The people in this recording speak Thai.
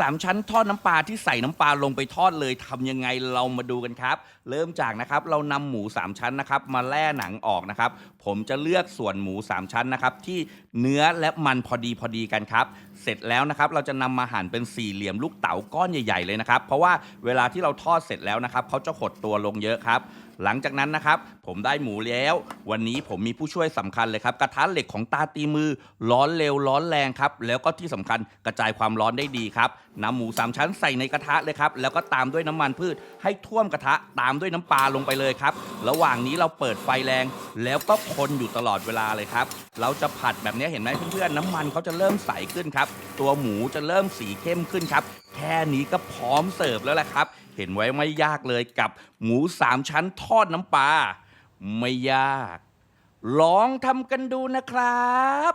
สามชั้นทอดน้ำปลาที่ใส่น้ำปลาลงไปทอดเลยทำยังไงเรามาดูกันครับ เริ่มจากนะครับเรานำหมูสามชั้นนะครับมาแล่หนังออกนะครับ ผมจะเลือกส่วนหมูสามชั้นนะครับที่เนื้อและมันพอดีพอดีกันครับ เสร็จแล้วนะครับเราจะนำมาหั่นเป็นสี่เหลี่ยมลูกเต๋าก้อนใหญ่ ๆ เลยนะครับ เพราะว่าเวลาที่เราทอดเสร็จแล้วนะครับเขาจะหดตัวลงเยอะครับหลังจากนั้นนะครับ ผมได้หมูแล้ว วันนี้ผมมีผู้ช่วยสำคัญเลยครับ กระทะเหล็กของตาตีมือ ร้อนเร็วร้อนแรงครับ แล้วก็ที่สำคัญกระจายความร้อนได้ดีครับนำหมูสามชั้นใส่ในกระทะเลยครับ แล้วก็ตามด้วยน้ำมันพืชให้ท่วมกระทะตามด้วยน้ำปลาลงไปเลยครับ ระหว่างนี้เราเปิดไฟแรง แล้วก็คนอยู่ตลอดเวลาเลยครับ เราจะผัดแบบนี้เห็นไหมเพื่อนๆน้ำมันเขาจะเริ่มใสขึ้นครับ ตัวหมูจะเริ่มสีเข้มขึ้นครับแค่นี้ก็พร้อมเสิร์ฟแล้วแหละครับ เห็นไว้ไม่ยากเลยกับหมูสามชั้นทอดน้ำปลาไม่ยาก ลองทำกันดูนะครับ